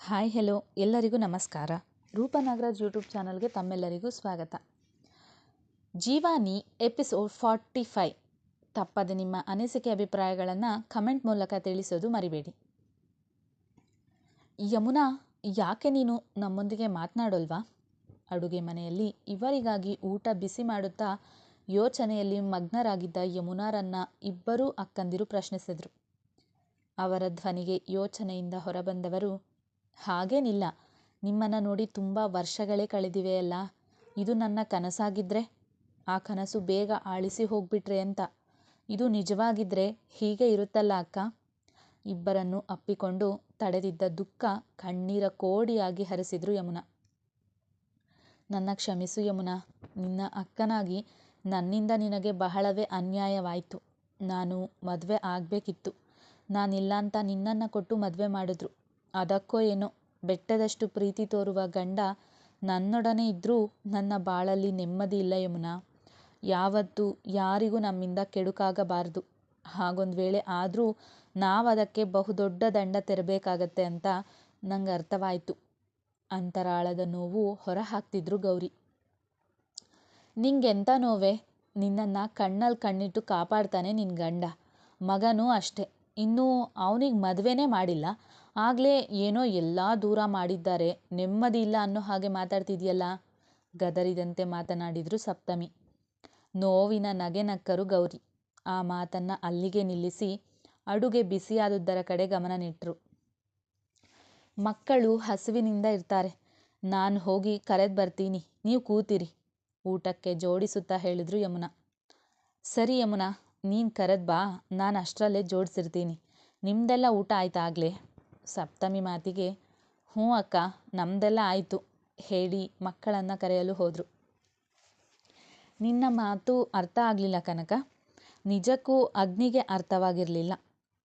Hi hello ಎಲ್ಲರಿಗೂ ನಮಸ್ಕಾರ. ರೂಪ ನಾಗರಾಜ್ ಯೂಟ್ಯೂಬ್ ಚಾನಲ್ಗೆ ತಮ್ಮೆಲ್ಲರಿಗೂ ಸ್ವಾಗತ. ಜೀವಾನಿ ಎಪಿಸೋಡ್ ಫಾರ್ಟಿ ಫೈವ್ ತಪ್ಪದೆ ನಿಮ್ಮ ಅನಿಸಿಕೆ ಅಭಿಪ್ರಾಯಗಳನ್ನು ಕಮೆಂಟ್ ಮೂಲಕ ತಿಳಿಸೋದು ಮರಿಬೇಡಿ. ಯಮುನಾ, ಯಾಕೆ ನೀನು ನಮ್ಮೊಂದಿಗೆ ಮಾತನಾಡೋಲ್ವಾ? ಅಡುಗೆ ಮನೆಯಲ್ಲಿ ಇವರಿಗಾಗಿ ಊಟ ಬಿಸಿ ಮಾಡುತ್ತಾ ಯೋಚನೆಯಲ್ಲಿ ಮಗ್ನರಾಗಿದ್ದ ಯಮುನಾರನ್ನ ಇಬ್ಬರೂ ಅಕ್ಕಂದಿರು ಪ್ರಶ್ನಿಸಿದರು. ಅವರ ಧ್ವನಿಗೆ ಯೋಚನೆಯಿಂದ ಹೊರಬಂದವರು ಹಾಗೇನಿಲ್ಲ. ನಿಮ್ಮನ್ನು ನೋಡಿ ತುಂಬ ವರ್ಷಗಳೇ ಕಳೆದಿವೆಯಲ್ಲ ಇದು ನನ್ನ ಕನಸಾಗಿದ್ದರೆ ಆ ಕನಸು ಬೇಗ ಆಳಿಸಿ ಹೋಗ್ಬಿಟ್ರೆ ಅಂತ. ಇದು ನಿಜವಾಗಿದ್ದರೆ ಹೀಗೆ ಇರುತ್ತಲ್ಲ ಅಕ್ಕ? ಇಬ್ಬರನ್ನು ಅಪ್ಪಿಕೊಂಡು ತಡೆದಿದ್ದ ದುಃಖ ಕಣ್ಣೀರ ಕೋಡಿಯಾಗಿ ಹರಿಸಿದ್ರು ಯಮುನಾ. ನನ್ನ ಕ್ಷಮಿಸು ಯಮುನಾ. ನಿನ್ನ ಅಕ್ಕನಾಗಿ ನನ್ನಿಂದ ನಿನಗೆ ಬಹಳವೇ ಅನ್ಯಾಯವಾಯಿತು. ನಾನು ಮದುವೆ ಆಗಬೇಕಿತ್ತು. ನಾನಿಲ್ಲ ಅಂತ ನಿನ್ನನ್ನು ಕೊಟ್ಟು ಮದುವೆ ಮಾಡಿದ್ರು. ಅದಕ್ಕೋ ಏನೋ. ಬೆಟ್ಟದಷ್ಟು ಪ್ರೀತಿ ತೋರುವ ಗಂಡ ನನ್ನೊಡನೆ ಇದ್ದರೂ ನನ್ನ ಬಾಳಲ್ಲಿ ನೆಮ್ಮದಿ ಇಲ್ಲ ಯಮುನಾ. ಯಾವತ್ತೂ ಯಾರಿಗೂ ನಮ್ಮಿಂದ ಕೆಡುಕಾಗಬಾರದು. ಹಾಗೊಂದು ವೇಳೆ ಆದರೂ ನಾವದಕ್ಕೆ ಬಹುದೊಡ್ಡ ದಂಡ ತೆರಬೇಕಾಗತ್ತೆ ಅಂತ ನಂಗೆ ಅರ್ಥವಾಯಿತು. ಅಂತರಾಳದ ನೋವು ಹೊರ ಹಾಕ್ತಿದ್ರು ಗೌರಿ. ನಿಂಗೆಂಥ ನೋವೆ? ನಿನ್ನನ್ನು ಕಣ್ಣಲ್ಲಿ ಕಣ್ಣಿಟ್ಟು ಕಾಪಾಡ್ತಾನೆ ನಿನ್ನ ಗಂಡ. ಮಗನೂ ಅಷ್ಟೆ. ಇನ್ನೂ ಅವನಿಗೆ ಮದುವೆನೇ ಮಾಡಿಲ್ಲ. ಆಗಲೇ ಏನೋ ಎಲ್ಲ ದೂರ ಮಾಡಿದ್ದಾರೆ. ನೆಮ್ಮದಿ ಇಲ್ಲ ಅನ್ನೋ ಹಾಗೆ ಮಾತಾಡ್ತಿದ್ಯಲ್ಲ? ಗದರಿದಂತೆ ಮಾತನಾಡಿದರು ಸಪ್ತಮಿ. ನೋವಿನ ನಗೆ ನಕ್ಕರು ಗೌರಿ. ಆ ಮಾತನ್ನು ಅಲ್ಲಿಗೆ ನಿಲ್ಲಿಸಿ ಅಡುಗೆ ಬಿಸಿಯಾದುದರ ಕಡೆ ಗಮನ ನೆಟ್ಟರು ಮಕ್ಕಳು ಹಸುವಿನಿಂದ ಇರ್ತಾರೆ. ನಾನು ಹೋಗಿ ಕರೆದು ಬರ್ತೀನಿ. ನೀವು ಕೂತಿರಿ. ಊಟಕ್ಕೆ ಜೋಡಿಸುತ್ತಾ ಹೇಳಿದ್ರು ಯಮುನಾ. ಸರಿ ಯಮುನಾ, ನೀನು ಕರೆದು ಬಾ. ನಾನು ಅಷ್ಟರಲ್ಲೇ ಜೋಡಿಸಿರ್ತೀನಿ. ನಿಮ್ಮದೆಲ್ಲ ಊಟ ಆಯ್ತಾ ಆಗಲೇ? ಸಪ್ತಮಿ ಮಾತಿಗೆ, ಹ್ಞೂ ಅಕ್ಕ ನಮ್ಮದೆಲ್ಲ ಆಯಿತು, ಹೇಳಿ ಮಕ್ಕಳನ್ನು ಕರೆಯಲು ಹೋದರು. ನಿನ್ನ ಮಾತು ಅರ್ಥ ಆಗಲಿಲ್ಲ ಕನಕ. ನಿಜಕ್ಕೂ ಅಗ್ನಿಗೆ ಅರ್ಥವಾಗಿರಲಿಲ್ಲ.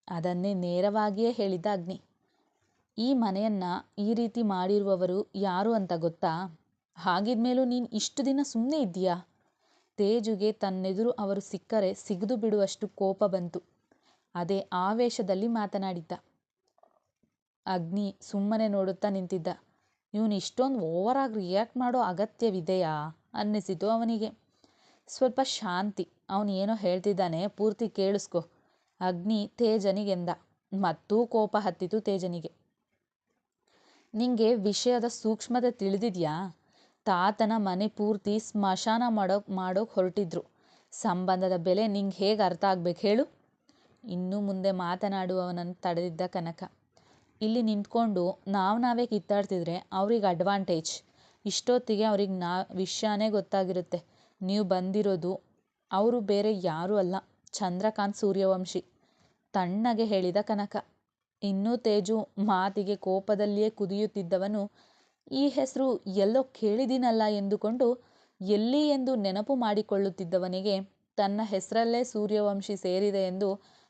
ಅದನ್ನೇ ನೇರವಾಗಿಯೇ ಹೇಳಿದ್ದ ಅಗ್ನಿ. ಈ ಮನೆಯನ್ನು ಈ ರೀತಿ ಮಾಡಿರುವವರು ಯಾರು ಅಂತ ಗೊತ್ತಾ? ಹಾಗಿದ್ಮೇಲೂ ನೀನು ಇಷ್ಟು ದಿನ ಸುಮ್ಮನೆ ಇದ್ದೀಯಾ? ತೇಜುಗೆ ತನ್ನೆದುರು ಅವರು ಸಿಕ್ಕರೆ ಸಿಗದು ಬಿಡುವಷ್ಟು ಕೋಪ ಬಂತು. ಅದೇ ಆವೇಶದಲ್ಲಿ ಮಾತನಾಡಿದ್ದ. ಅಗ್ನಿ ಸುಮ್ಮನೆ ನೋಡುತ್ತಾ ನಿಂತಿದ್ದ. ಇವನು ಇಷ್ಟೊಂದು ಓವರಾಗಿ ರಿಯಾಕ್ಟ್ ಮಾಡೋ ಅಗತ್ಯವಿದೆಯಾ ಅನ್ನಿಸಿತು ಅವನಿಗೆ. ಸ್ವಲ್ಪ ಶಾಂತಿ. ಅವನು ಏನೋ ಹೇಳ್ತಿದ್ದಾನೆ. ಪೂರ್ತಿ ಕೇಳಿಸ್ಕೊ. ಅಗ್ನಿ ತೇಜನಿಗೆಂದ. ಮತ್ತೂ ಕೋಪ ಹತ್ತಿತು ತೇಜನಿಗೆ. ನಿಂಗೆ ವಿಷಯದ ಸೂಕ್ಷ್ಮತೆ ತಿಳಿದಿದ್ಯಾ? ತಾತನ ಮನೆ ಪೂರ್ತಿ ಸ್ಮಶಾನ ಮಾಡೋ, ಮಾಡೋಕೆ ಹೊರಟಿದ್ರು. ಸಂಬಂಧದ ಬೆಲೆ ನಿಂಗೆ ಹೇಗೆ ಅರ್ಥ ಆಗ್ಬೇಕು ಹೇಳು? ಇನ್ನು ಮುಂದೆ ಮಾತನಾಡುವವನನ್ನು ತಡೆದಿದ್ದ ಕನಕ. ಇಲ್ಲಿ ನಿಂತ್ಕೊಂಡು ನಾವು ನಾವೇ ಕಿತ್ತಾಡ್ತಿದ್ರೆ ಅವ್ರಿಗೆ ಅಡ್ವಾಂಟೇಜ್ ಇಷ್ಟೊತ್ತಿಗೆ ಅವ್ರಿಗೆ ನಾ, ವಿಷಯನೇ ಗೊತ್ತಾಗಿರುತ್ತೆ. ನೀವು ಬಂದಿರೋದು ಅವರು ಬೇರೆ ಯಾರೂ ಅಲ್ಲ. ಚಂದ್ರಕಾಂತ್ ಸೂರ್ಯವಂಶಿ. ತಣ್ಣಗೆ ಹೇಳಿದ ಕನಕ. ಇನ್ನೂ ತೇಜು ಮಾತಿಗೆ ಕೋಪದಲ್ಲಿಯೇ ಕುದಿಯುತ್ತಿದ್ದವನು, ಈ ಹೆಸರು ಎಲ್ಲೋ ಕೇಳಿದ್ದೀನಲ್ಲ ಎಂದುಕೊಂಡು ಎಲ್ಲಿ ಎಂದು ನೆನಪು ಮಾಡಿಕೊಳ್ಳುತ್ತಿದ್ದವನಿಗೆ ತನ್ನ ಹೆಸರಲ್ಲೇ ಸೂರ್ಯವಂಶಿ ಸೇರಿದೆ ಎಂದು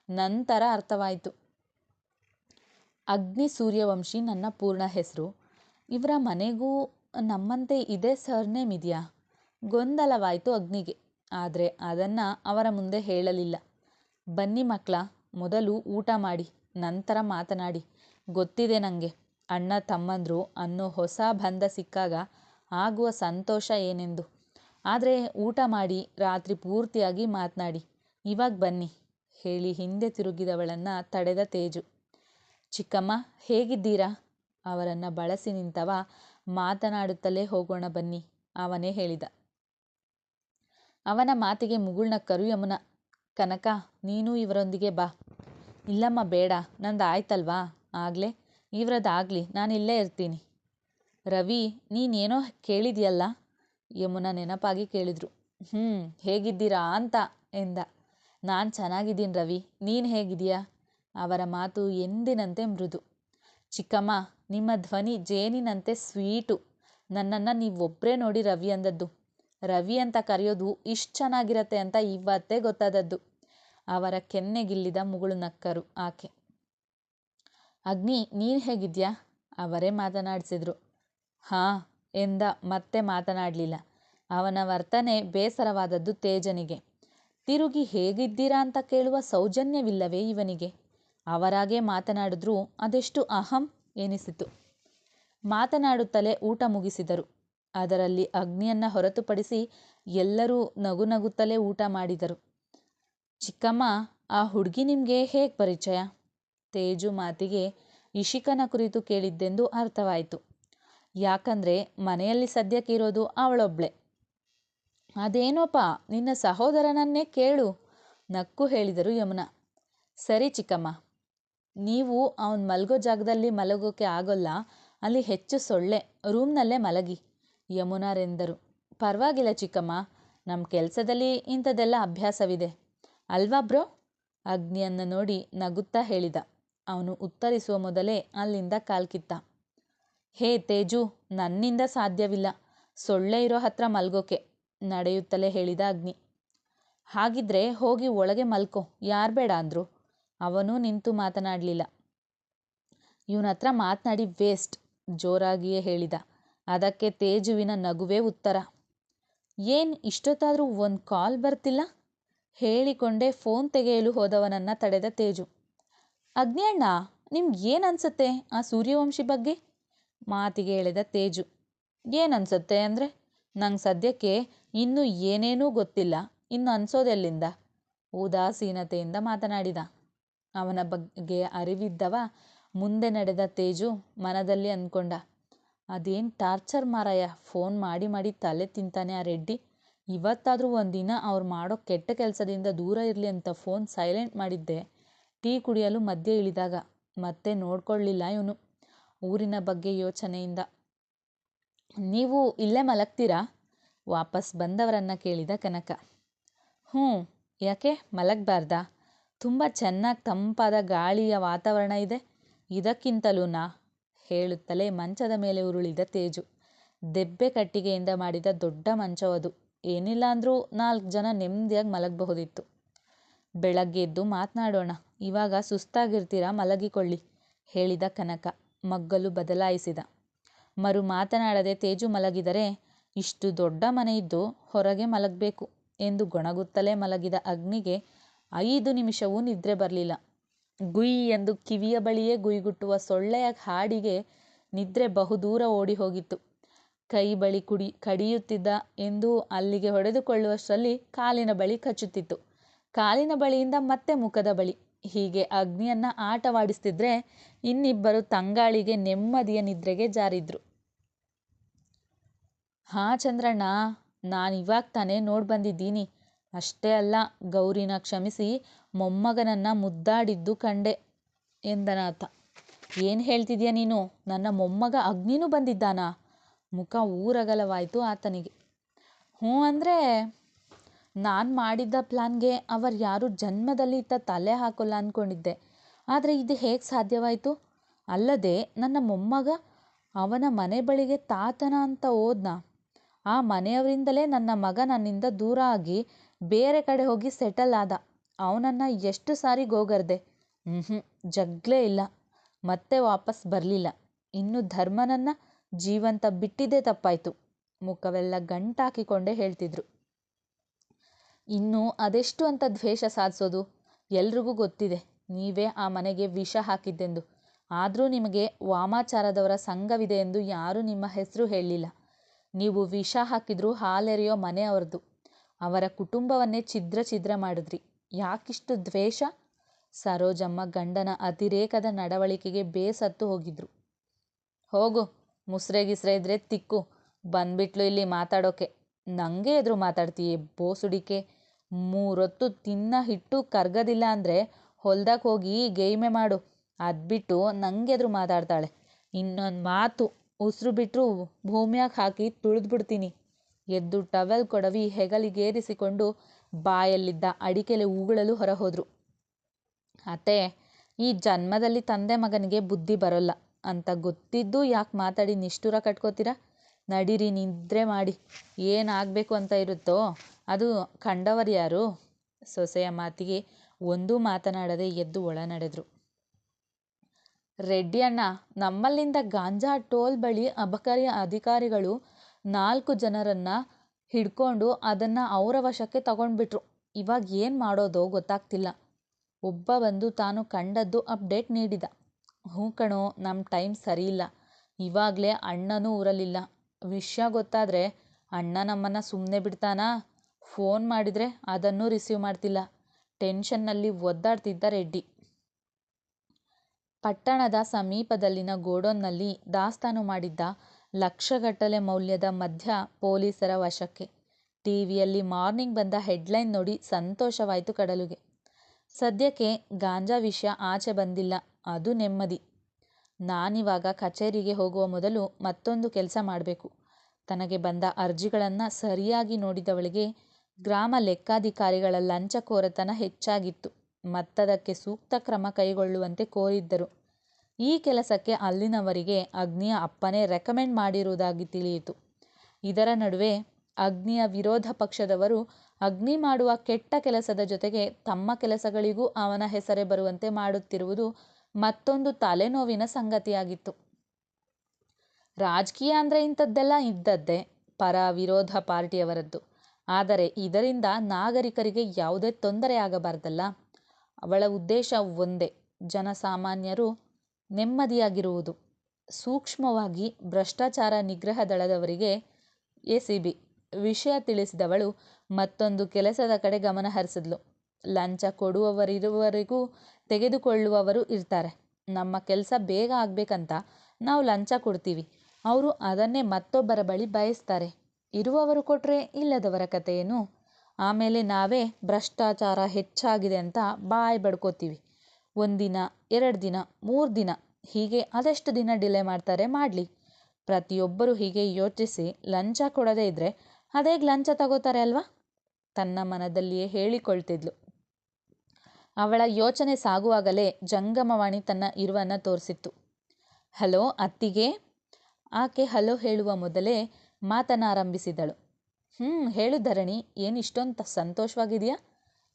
ನಂತರ ಅರ್ಥವಾಯಿತು. ಅಗ್ನಿ ಸೂರ್ಯವಂಶಿ ನನ್ನ ಪೂರ್ಣ ಹೆಸರು. ಇವರ ಮನೆಗೂ ನಮ್ಮಂತೆ ಇದೇ ಸರ್ನೇಮ್ ಇದೆಯಾ? ಗೊಂದಲವಾಯಿತು ಅಗ್ನಿಗೆ. ಆದರೆ ಅದನ್ನು ಅವರ ಮುಂದೆ ಹೇಳಲಿಲ್ಲ. ಬನ್ನಿ ಮಕ್ಕಳ ಮೊದಲು ಊಟ ಮಾಡಿ, ನಂತರ ಮಾತನಾಡಿ. ಗೊತ್ತಿದೆ ನನಗೆ ಅಣ್ಣ ತಮ್ಮಂದರು ಅನ್ನೋ ಹೊಸ ಬಂಧ ಸಿಕ್ಕಾಗ ಆಗುವ ಸಂತೋಷ ಏನೆಂದು. ಆದರೆ ಊಟ ಮಾಡಿ, ರಾತ್ರಿ ಪೂರ್ತಿಯಾಗಿ ಮಾತನಾಡಿ. ಇವಾಗ ಬನ್ನಿ, ಹೇಳಿ ಹಿಂದೆ ತಿರುಗಿದವಳನ್ನು ತಡೆದ ತೇಜು. ಚಿಕ್ಕಮ್ಮ, ಹೇಗಿದ್ದೀರಾ? ಅವರನ್ನು ಬಳಸಿ ನಿಂತವ ಮಾತನಾಡುತ್ತಲೇ ಹೋಗೋಣ ಬನ್ನಿ, ಅವನೇ ಹೇಳಿದ. ಅವನ ಮಾತಿಗೆ ಮುಗುಳ್ನಕ್ಕರು ಯಮುನ ಕನಕ, ನೀನು ಇವರೊಂದಿಗೆ ಬಾ. ಇಲ್ಲಮ್ಮ, ಬೇಡ, ನಂದು ಆಯ್ತಲ್ವಾ? ಆಗಲೇ ಇವ್ರದ್ದಾಗಲಿ ನಾನು ಇಲ್ಲೇ ಇರ್ತೀನಿ. ರವಿ, ನೀನೇನೋ ಕೇಳಿದ್ಯಲ್ಲ? ಯಮುನಾ ನೆನಪಾಗಿ ಕೇಳಿದ್ರು. ಹ್ಞೂ ಹೇಗಿದ್ದೀರಾ ಅಂತ ಎಂದ. ನಾನು ಚೆನ್ನಾಗಿದ್ದೀನಿ ರವಿ, ನೀನು ಹೇಗಿದೆಯಾ ಅವರ ಮಾತು ಎಂದಿನಂತೆ ಮೃದು. ಚಿಕ್ಕಮ್ಮ, ನಿಮ್ಮ ಧ್ವನಿ ಜೇನಿನಂತೆ ಸ್ವೀಟು. ನನ್ನನ್ನು ನೀವೊಬ್ಬರೇ ನೋಡಿ ರವಿ ಅಂದದ್ದು. ರವಿ ಅಂತ ಕರೆಯೋದು ಇಷ್ಟು ಚೆನ್ನಾಗಿರತ್ತೆ ಅಂತ ಇವತ್ತೇ ಗೊತ್ತಾದದ್ದು. ಅವರ ಕೆನ್ನೆಗಿಲ್ಲಿದ ಮುಗುಳು ನಕ್ಕರು ಆಕೆ. ಅಗ್ನಿ, ನೀನು ಹೇಗಿದ್ಯಾ? ಅವರೇ ಮಾತನಾಡಿಸಿದ್ರು. ಹಾಂ, ಎಂದ ಮತ್ತೆ ಮಾತನಾಡಲಿಲ್ಲ. ಅವನ ವರ್ತನೆ ಬೇಸರವಾದದ್ದು ತೇಜನಿಗೆ. ತಿರುಗಿ ಹೇಗಿದ್ದೀರಾ ಅಂತ ಕೇಳುವ ಸೌಜನ್ಯವಿಲ್ಲವೇ ಇವನಿಗೆ? ಅವರಾಗೇ ಮಾತನಾಡಿದ್ರೂ ಅದೆಷ್ಟು ಅಹಂ ಎನಿಸಿತು. ಮಾತನಾಡುತ್ತಲೇ ಊಟ ಮುಗಿಸಿದರು. ಅದರಲ್ಲಿ ಅಗ್ನಿಯನ್ನು ಹೊರತುಪಡಿಸಿ ಎಲ್ಲರೂ ನಗು ನಗುತ್ತಲೇ ಊಟ ಮಾಡಿದರು. ಚಿಕ್ಕಮ್ಮ, ಆ ಹುಡುಗಿ ನಿಮಗೆ ಹೇಗೆ ಪರಿಚಯ? ತೇಜು ಮಾತಿಗೆ ಇಶಿಕನ ಕುರಿತು ಕೇಳಿದ್ದೆಂದು ಅರ್ಥವಾಯಿತು. ಯಾಕಂದರೆ ಮನೆಯಲ್ಲಿ ಸದ್ಯಕ್ಕೆ ಇರೋದು ಅವಳೊಬ್ಳೆ. ಅದೇನೋಪ್ಪ ನಿನ್ನ ಸಹೋದರನನ್ನೇ ಕೇಳು, ನಕ್ಕು ಹೇಳಿದರು ಯಮುನಾ. ಸರಿ ಚಿಕ್ಕಮ್ಮ ನೀವು ಅವನು ಮಲಗೋ ಜಾಗದಲ್ಲಿ ಮಲಗೋಕೆ ಆಗೋಲ್ಲ, ಅಲ್ಲಿ ಹೆಚ್ಚು ಸೊಳ್ಳೆ, ರೂಮ್ನಲ್ಲೇ ಮಲಗಿ, ಯಮುನಾರೆಂದರು. ಪರವಾಗಿಲ್ಲ ಚಿಕ್ಕಮ್ಮ ನಮ್ಮ ಕೆಲಸದಲ್ಲಿ ಇಂಥದ್ದೆಲ್ಲ ಅಭ್ಯಾಸವಿದೆ. ಅಲ್ವಾ ಬ್ರೋ? ಅಗ್ನಿಯನ್ನು ನೋಡಿ ನಗುತ್ತಾ ಹೇಳಿದ. ಅವನು ಉತ್ತರಿಸುವ ಮೊದಲೇ ಅಲ್ಲಿಂದ ಕಾಲ್ಕಿತ್ತ ಹೇ ತೇಜು, ನನ್ನಿಂದ ಸಾಧ್ಯವಿಲ್ಲ. ಸೊಳ್ಳೆ ಇರೋ ಹತ್ರ ಮಲ್ಗೋಕೆ, ನಡೆಯುತ್ತಲೇ ಹೇಳಿದ ಅಗ್ನಿ. ಹಾಗಿದ್ರೆ ಹೋಗಿ ಒಳಗೆ ಮಲ್ಕೋ, ಯಾರು ಬೇಡ ಅಂದರು? ಅವನು ನಿಂತು ಮಾತನಾಡಲಿಲ್ಲ. ಇವನ ಹತ್ರ ಮಾತನಾಡಿ ವೇಸ್ಟ್, ಜೋರಾಗಿಯೇ ಹೇಳಿದ. ಅದಕ್ಕೆ ತೇಜುವಿನ ನಗುವೇ ಉತ್ತರ. ಏನು, ಇಷ್ಟೊತ್ತಾದರೂ ಒಂದು ಕಾಲ್ ಬರ್ತಿಲ್ಲ? ಹೇಳಿಕೊಂಡೇ ಫೋನ್ ತೆಗೆಯಲು ಹೋದವನನ್ನು ತಡೆದ ತೇಜು. ಅಗ್ನಿಯಣ್ಣ, ನಿಮ್ಗೆ ಏನು ಅನ್ಸುತ್ತೆ ಆ ಸೂರ್ಯವಂಶಿ ಬಗ್ಗೆ? ಮಾತಿಗೆ ಹೇಳಿದ ತೇಜು. ಏನು ಅನ್ಸುತ್ತೆ ಅಂದರೆ, ನಂಗೆ ಸದ್ಯಕ್ಕೆ ಇನ್ನೂ ಏನೇನೂ ಗೊತ್ತಿಲ್ಲ. ಇನ್ನು ಅನ್ಸೋದೆಲ್ಲಿಂದ? ಉದಾಸೀನತೆಯಿಂದ ಮಾತನಾಡಿದ. ಅವನ ಬಗ್ಗೆ ಅರಿವಿದ್ದವ. ಮುಂದೆ ನಡೆದ ತೇಜು ಮನದಲ್ಲಿ ಅಂದ್ಕೊಂಡ, ಅದೇನು ಟಾರ್ಚರ್ ಮಾರಾಯ, ಫೋನ್ ಮಾಡಿ ಮಾಡಿ ತಲೆ ತಿಂತಾನೆ ಆ ರೆಡ್ಡಿ. ಇವತ್ತಾದರೂ ಒಂದಿನ ಅವ್ರು ಮಾಡೋ ಕೆಟ್ಟ ಕೆಲಸದಿಂದ ದೂರ ಇರಲಿ ಅಂತ ಫೋನ್ ಸೈಲೆಂಟ್ ಮಾಡಿದ್ದೆ. ಟೀ ಕುಡಿಯಲು ಮಧ್ಯೆ ಇಳಿದಾಗ, ಮತ್ತೆ ನೋಡ್ಕೊಳ್ಳಿಲ್ಲ ಇವನು. ಊರಿನ ಬಗ್ಗೆ ಯೋಚನೆಯಿಂದ, ನೀವು ಇಲ್ಲೇ ಮಲಗ್ತೀರಾ? ವಾಪಸ್ ಬಂದವರನ್ನ ಕೇಳಿದ ಕನಕ ಹ್ಞೂ ಯಾಕೆ ಮಲಗಬಾರ್ದಾ? ತುಂಬ ಚೆನ್ನಾಗಿ ತಂಪಾದ ಗಾಳಿಯ ವಾತಾವರಣ ಇದೆ. ಇದಕ್ಕಿಂತಲೂ ನಾ ಹೇಳುತ್ತಲೇ ಮಂಚದ ಮೇಲೆ ಉರುಳಿದ ತೇಜು. ದೆಬ್ಬೆ ಕಟ್ಟಿಗೆಯಿಂದ ಮಾಡಿದ ದೊಡ್ಡ ಮಂಚವದು ಏನಿಲ್ಲ ಅಂದರೂ ನಾಲ್ಕು ಜನ ನೆಮ್ಮದಿಯಾಗಿ ಮಲಗಬಹುದಿತ್ತು. ಬೆಳಗ್ಗೆ ಎದ್ದು ಮಾತನಾಡೋಣ. ಇವಾಗ ಸುಸ್ತಾಗಿರ್ತೀರಾ ಮಲಗಿಕೊಳ್ಳಿ, ಹೇಳಿದ ಕನಕ. ಮಗ್ಗಲು ಬದಲಾಯಿಸಿದ. ಮರು ಮಾತನಾಡದೆ ತೇಜು ಮಲಗಿದರೆ ಇಷ್ಟು ದೊಡ್ಡ ಮನೆಯಿದ್ದು ಹೊರಗೆ ಮಲಗಬೇಕು ಎಂದು ಗೊಣಗುತ್ತಲೇ ಮಲಗಿದ ಅಗ್ನಿಗೆ ಐದು ನಿಮಿಷವೂ ನಿದ್ರೆ ಬರಲಿಲ್ಲ. ಗುಯ್ ಎಂದು ಕಿವಿಯ ಬಳಿಯೇ ಗುಯ್ಗುಟ್ಟುವ ಸೊಳ್ಳೆಯ ಹಾಡಿಗೆ ನಿದ್ರೆ ಬಹುದೂರ ಓಡಿ ಹೋಗಿತ್ತು ಕೈ ಬಳಿ ಕುಡಿ, ಕಡಿಯುತ್ತಿದ್ದ ಎಂದು ಅಲ್ಲಿಗೆ ಹೊಡೆದುಕೊಳ್ಳುವಷ್ಟರಲ್ಲಿ ಕಾಲಿನ ಬಳಿ ಕಚ್ಚುತ್ತಿತ್ತು. ಕಾಲಿನ ಬಳಿಯಿಂದ ಮತ್ತೆ ಮುಖದ ಬಳಿ. ಹೀಗೆ ಅಗ್ನಿಯನ್ನ ಆಟವಾಡಿಸ್ತಿದ್ರೆ ಇನ್ನಿಬ್ಬರು ತಂಗಾಳಿಗೆ ನೆಮ್ಮದಿಯ ನಿದ್ರೆಗೆ ಜಾರಿದ್ರು. ಹಾ ಚಂದ್ರಣ್ಣ, ನಾನು ಇವಾಗ ತಾನೇ ನೋಡಿ ಬಂದಿದ್ದೀನಿ ಅಷ್ಟೇ ಅಲ್ಲ, ಗೌರಿನ ಕ್ಷಮಿಸಿ ಮೊಮ್ಮಗನನ್ನ ಮುದ್ದಾಡಿದ್ದು ಕಂಡೆ ಎಂದನಾತ ಏನು ಹೇಳ್ತಿದ್ಯ ನೀನು? ನನ್ನ ಮೊಮ್ಮಗ ಅಗ್ನಿನೂ ಬಂದಿದ್ದಾನಾ? ಮುಖ ಊರಗಲವಾಯಿತು ಆತನಿಗೆ. ಹ್ಞೂ ಅಂದರೆ ನಾನು ಮಾಡಿದ್ದ ಪ್ಲಾನ್ಗೆ ಅವರು ಯಾರೂ ಜನ್ಮದಲ್ಲಿ ಇತ್ತ ತಲೆ ಹಾಕೋಲ್ಲ ಅಂದ್ಕೊಂಡಿದ್ದೆ ಆದರೆ ಇದು ಹೇಗೆ ಸಾಧ್ಯವಾಯಿತು? ಅಲ್ಲದೆ ನನ್ನ ಮೊಮ್ಮಗ ಅವನ ಮನೆ ಬಳಿಗೆ ತಾತನ ಅಂತ ಓದ್ನ ಆ ಮನೆಯವರಿಂದಲೇ ನನ್ನ ಮಗ ನನ್ನಿಂದ ದೂರ ಆಗಿ ಬೇರೆ ಕಡೆ ಹೋಗಿ ಸೆಟಲ್ ಆದ. ಅವನನ್ನು ಎಷ್ಟು ಸಾರಿ ಗೋಗರ್ದೆ. ಹ್ಞೂ ಜಗ್ಲೇ ಇಲ್ಲ. ಮತ್ತೆ ವಾಪಸ್ ಬರಲಿಲ್ಲ. ಇನ್ನು ಧರ್ಮನನ್ನು ಜೀವಂತ ಬಿಟ್ಟಿದ್ದೇ ತಪ್ಪಾಯಿತು. ಮುಖವೆಲ್ಲ ಗಂಟಾಕಿಕೊಂಡೇ ಹೇಳ್ತಿದ್ರು. ಇನ್ನು ಅದೆಷ್ಟು ಅಂತ ದ್ವೇಷ ಸಾಧಿಸೋದು? ಎಲ್ರಿಗೂ ಗೊತ್ತಿದೆ. ನೀವೇ ಆ ಮನೆಗೆ ವಿಷ ಹಾಕಿದ್ದೆಂದು. ಆದರೂ ನಿಮಗೆ ವಾಮಾಚಾರದವರ ಸಂಘವಿದೆ ಎಂದು ಯಾರೂ ನಿಮ್ಮ ಹೆಸರು ಹೇಳಲಿಲ್ಲ ನೀವು ವಿಷ ಹಾಕಿದ್ರೂ ಹಾಲೆರೆಯೋ ಮನೆ ಅವ್ರದ್ದು. ಅವರ ಕುಟುಂಬವನ್ನೇ ಛಿದ್ರ ಛಿದ್ರ ಮಾಡಿದ್ರಿ. ಯಾಕಿಷ್ಟು ದ್ವೇಷ? ಸರೋಜಮ್ಮ ಗಂಡನ ಅತಿರೇಕದ ನಡವಳಿಕೆಗೆ ಬೇಸತ್ತು ಹೋಗಿದ್ರು. ಹೋಗು, ಮುಸ್ರೆ ಗಿಸ್ರೆ ಇದ್ರೆ ತಿಕ್ಕು, ಬಂದ್ಬಿಟ್ಲು ಇಲ್ಲಿ ಮಾತಾಡೋಕೆ. ನನಗೆ ಎದುರು ಮಾತಾಡ್ತೀಯೆ, ಬೋಸುಡಿಕೆ. ಮೂರೊತ್ತು ತಿನ್ನ ಹಿಟ್ಟು ಕರ್ಗದಿಲ್ಲ ಅಂದರೆ ಹೊಲ್ದಾಗ ಹೋಗಿ ಗೇಯ್ಮೆ ಮಾಡು. ಅದ್ಬಿಟ್ಟು ನಂಗೆದ್ರು ಮಾತಾಡ್ತಾಳೆ. ಇನ್ನೊಂದು ಮಾತು, ಉಸಿರು ಬಿಟ್ಟರು ಭೂಮ್ಯಾಗ ಹಾಕಿ ತುಳಿದ್ಬಿಡ್ತೀನಿ. ಎದ್ದು ಟವೆಲ್ ಕೊಡವಿ ಹೆಗಲಿಗೇರಿಸಿಕೊಂಡು ಬಾಯಲ್ಲಿದ್ದ ಅಡಿಕೆಲೆ ಉಗುಳಲು ಹೊರಹೋದ್ರು. ಅತ್ತೆ, ಈ ಜನ್ಮದಲ್ಲಿ ತಂದೆ ಮಗನಿಗೆ ಬುದ್ಧಿ ಬರೋಲ್ಲ. ಅಂತ ಗೊತ್ತಿದ್ದು ಯಾಕೆ ಮಾತಾಡಿ ನಿಷ್ಠುರ ಕಟ್ಕೋತೀರ? ನಡೀರಿ, ನಿದ್ರೆ ಮಾಡಿ. ಏನಾಗಬೇಕು ಅಂತ ಇರುತ್ತೋ, ಅದು ಕಂಡವರು ಯಾರು? ಸೊಸೆಯ ಮಾತಿಗೆ ಒಂದೂ ಮಾತನಾಡದೆ ಎದ್ದು ಒಳ ನಡೆದ್ರು ರೆಡ್ಡಿ ಅಣ್ಣ, ನಮ್ಮಲ್ಲಿಂದ ಗಾಂಜಾ ಟೋಲ್ ಬಳಿ ಅಬಕಾರಿ ಅಧಿಕಾರಿಗಳು ನಾಲ್ಕು ಜನರನ್ನ ಹಿಡ್ಕೊಂಡು ಅದನ್ನು ಅವರ ವಶಕ್ಕೆ ತಗೊಂಡ್ಬಿಟ್ರು. ಇವಾಗ ಏನು ಮಾಡೋದೋ ಗೊತ್ತಾಗ್ತಿಲ್ಲ. ಒಬ್ಬ ಬಂದು ತಾನು ಕಂಡದ್ದು ಅಪ್ಡೇಟ್ ನೀಡಿದ. ಹ್ಞೂ ಕಣೋ ನಮ್ಮ ಟೈಮ್ ಸರಿಯಿಲ್ಲ. ಇವಾಗಲೇ ಅಣ್ಣನೂ ಊರಲ್ಲಿಲ್ಲ. ವಿಷಯ ಗೊತ್ತಾದರೆ ಅಣ್ಣ ನಮ್ಮನ್ನು ಸುಮ್ಮನೆ ಬಿಡ್ತಾನಾ? ಫೋನ್ ಮಾಡಿದರೆ ಅದನ್ನು ರಿಸೀವ್ ಮಾಡ್ತಿಲ್ಲ. ಟೆನ್ಷನ್ನಲ್ಲಿ ಒದ್ದಾಡ್ತಿದ್ದ ರೆಡ್ಡಿ. ಪಟ್ಟಣದ ಸಮೀಪದಲ್ಲಿನ ಗೋಡೌನ್ನಲ್ಲಿ ದಾಸ್ತಾನು ಮಾಡಿದ್ದ ಲಕ್ಷಗಟ್ಟಲೆ ಮೌಲ್ಯದ ಮಧ್ಯ ಪೊಲೀಸರ ವಶಕ್ಕೆ. ಟಿವಿಯಲ್ಲಿ ಮಾರ್ನಿಂಗ್ ಬಂದ ಹೆಡ್ಲೈನ್ ನೋಡಿ ಸಂತೋಷವಾಯಿತು ಕಡಲುಗೆ. ಸದ್ಯಕ್ಕೆ ಗಾಂಜಾ ವಿಷಯ ಆಚೆ ಬಂದಿಲ್ಲ, ಅದು ನೆಮ್ಮದಿ. ನಾನಿವಾಗ ಕಚೇರಿಗೆ ಹೋಗುವ ಮೊದಲು ಮತ್ತೊಂದು ಕೆಲಸ ಮಾಡಬೇಕು. ತನಗೆ ಬಂದ ಅರ್ಜಿಗಳನ್ನು ಸರಿಯಾಗಿ ನೋಡಿದವಳಿಗೆ ಗ್ರಾಮ ಲೆಕ್ಕಾಧಿಕಾರಿಗಳ ಲಂಚಕೋರತನ ಹೆಚ್ಚಾಗಿತ್ತು. ಮತ್ತದಕ್ಕೆ ಸೂಕ್ತ ಕ್ರಮ ಕೈಗೊಳ್ಳುವಂತೆ ಕೋರಿದ್ದರು. ಈ ಕೆಲಸಕ್ಕೆ ಅಲ್ಲಿನವರಿಗೆ ಅಗ್ನಿಯ ಅಪ್ಪನೇ ರೆಕಮೆಂಡ್ ಮಾಡಿರುವುದಾಗಿ ತಿಳಿಯಿತು. ಇದರ ನಡುವೆ ಅಗ್ನಿಯ ವಿರೋಧ ಪಕ್ಷದವರು ಅಗ್ನಿ ಮಾಡುವ ಕೆಟ್ಟ ಕೆಲಸದ ಜೊತೆಗೆ ತಮ್ಮ ಕೆಲಸಗಳಿಗೂ ಅವನ ಹೆಸರೇ ಬರುವಂತೆ ಮಾಡುತ್ತಿರುವುದು ಮತ್ತೊಂದು ತಲೆನೋವಿನ ಸಂಗತಿಯಾಗಿತ್ತು. ರಾಜಕೀಯ ಅಂದರೆ ಇಂಥದ್ದೆಲ್ಲ ಇದ್ದದ್ದೇ ಪರ ವಿರೋಧ ಪಾರ್ಟಿಯವರದ್ದು. ಆದರೆ ಇದರಿಂದ ನಾಗರಿಕರಿಗೆ ಯಾವುದೇ ತೊಂದರೆ ಆಗಬಾರ್ದಲ್ಲ. ಅವಳ ಉದ್ದೇಶ ಒಂದೇ ಜನಸಾಮಾನ್ಯರು ನೆಮ್ಮದಿಯಾಗಿರುವುದು. ಸೂಕ್ಷ್ಮವಾಗಿ ಭ್ರಷ್ಟಾಚಾರ ನಿಗ್ರಹ ದಳದವರಿಗೆ ಎ ವಿಷಯ ತಿಳಿಸಿದವಳು ಮತ್ತೊಂದು ಕೆಲಸದ ಕಡೆ ಗಮನ ಹರಿಸಿದ್ಲು. ಲಂಚ ಕೊಡುವವರಿರುವವರೆಗೂ ತೆಗೆದುಕೊಳ್ಳುವವರು ಇರ್ತಾರೆ. ನಮ್ಮ ಕೆಲಸ ಬೇಗ ಆಗಬೇಕಂತ ನಾವು ಲಂಚ ಕೊಡ್ತೀವಿ. ಅವರು ಅದನ್ನೇ ಮತ್ತೊಬ್ಬರ ಬಳಿ ಬಯಸ್ತಾರೆ. ಇರುವವರು ಕೊಟ್ಟರೆ ಇಲ್ಲದವರ ಕಥೆಯೇನು? ಆಮೇಲೆ ನಾವೇ ಭ್ರಷ್ಟಾಚಾರ ಹೆಚ್ಚಾಗಿದೆ ಅಂತ ಬಾಯಿ ಬಡ್ಕೋತೀವಿ. ಒಂದಿನ, ಎರಡು ದಿನ, ಮೂರು ದಿನ ಹೀಗೆ ಅದೆಷ್ಟು ದಿನ ಡಿಲೇ ಮಾಡ್ತಾರೆ, ಮಾಡಲಿ. ಪ್ರತಿಯೊಬ್ಬರು ಹೀಗೆ ಯೋಚಿಸಿ ಲಂಚ ಕೊಡದೇ ಇದ್ದರೆ ಅದೇ ಲಂಚ ತಗೋತಾರೆ ಅಲ್ವಾ? ತನ್ನ ಮನದಲ್ಲಿಯೇ ಹೇಳಿಕೊಳ್ತಿದ್ಲು. ಅವಳ ಯೋಚನೆ ಸಾಗುವಾಗಲೇ ಜಂಗಮವಾಣಿ ತನ್ನ ಇರುವನ್ನು ತೋರಿಸಿತ್ತು. ಹಲೋ, ಅತ್ತಿಗೆ? ಆಕೆ ಹಲೋ ಹೇಳುವ ಮೊದಲೇ ಮಾತನಾರಂಭಿಸಿದಳು ಹ್ಞೂ ಹೇಳು ಧರಣಿ, ಏನು ಇಷ್ಟೊಂದು ಸಂತೋಷವಾಗಿದೆಯಾ?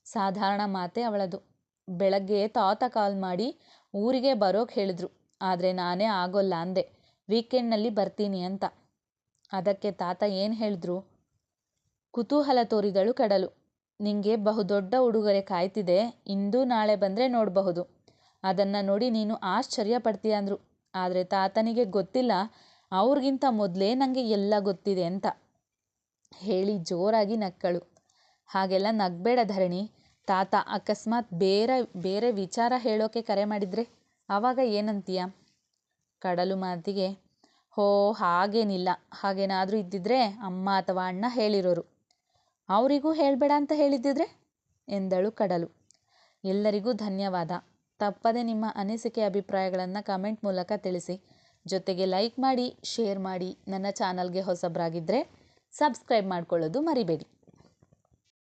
ಸಾಧಾರಣ ಮಾತೆ ಅವಳದು. ಬೆಳಗ್ಗೆ ತಾತ ಕಾಲ್ ಮಾಡಿ ಊರಿಗೆ ಬರೋಕೆ ಹೇಳಿದ್ರು. ಆದರೆ ನಾನೇ ಆಗೋಲ್ಲ ಅಂದೆ. ವೀಕೆಂಡ್ನಲ್ಲಿ ಬರ್ತೀನಿ ಅಂತ. ಅದಕ್ಕೆ ತಾತ ಏನು ಹೇಳಿದ್ರು? ಕುತೂಹಲ ತೋರಿದಳು ಕಡಲು. ನಿಂಗೆ ಬಹುದೊಡ್ಡ ಉಡುಗೊರೆ ಕಾಯ್ತಿದೆ. ಇಂದು ನಾಳೆ ಬಂದರೆ ನೋಡಬಹುದು. ಅದನ್ನು ನೋಡಿ ನೀನು ಆಶ್ಚರ್ಯ ಪಡ್ತೀಯ ಅಂದರು. ಆದರೆ ತಾತನಿಗೆ ಗೊತ್ತಿಲ್ಲ. ಅವ್ರಿಗಿಂತ ಮೊದಲೇ ನನಗೆ ಎಲ್ಲ ಗೊತ್ತಿದೆ ಅಂತ. ಹೇಳಿ ಜೋರಾಗಿ ನಕ್ಕಳು. ಹಾಗೆಲ್ಲ ನಗ್ಬೇಡ ಧರಣಿ. ತಾತ, ಅಕಸ್ಮಾತ್ ಬೇರೆ ಬೇರೆ ವಿಚಾರ ಹೇಳೋಕೆ ಕರೆ ಮಾಡಿದರೆ? ಆವಾಗ ಏನಂತೀಯ? ಕಡಲು ಮಾತಿಗೆ, ಹೋ, ಹಾಗೇನಿಲ್ಲ. ಹಾಗೇನಾದರೂ ಇದ್ದಿದ್ರೆ ಅಮ್ಮ ಅಥವಾ ಅಣ್ಣ ಹೇಳಿರೋರು. ಅವರಿಗೂ ಹೇಳಬೇಡ ಅಂತ ಹೇಳಿದ್ದಿದ್ರೆ? ಎಂದಳು ಕಡಲು. ಎಲ್ಲರಿಗೂ ಧನ್ಯವಾದ. ತಪ್ಪದೆ ನಿಮ್ಮ ಅನಿಸಿಕೆ ಅಭಿಪ್ರಾಯಗಳನ್ನು ಕಮೆಂಟ್ ಮೂಲಕ ತಿಳಿಸಿ. ಜೊತೆಗೆ ಲೈಕ್ ಮಾಡಿ, ಶೇರ್ ಮಾಡಿ. ನನ್ನ ಚಾನಲ್ಗೆ ಹೊಸಬರಾಗಿದ್ದರೆ ಸಬ್ಸ್ಕ್ರೈಬ್ ಮಾಡ್ಕೊಳ್ಳೋದು ಮರಿಬೇಡಿ.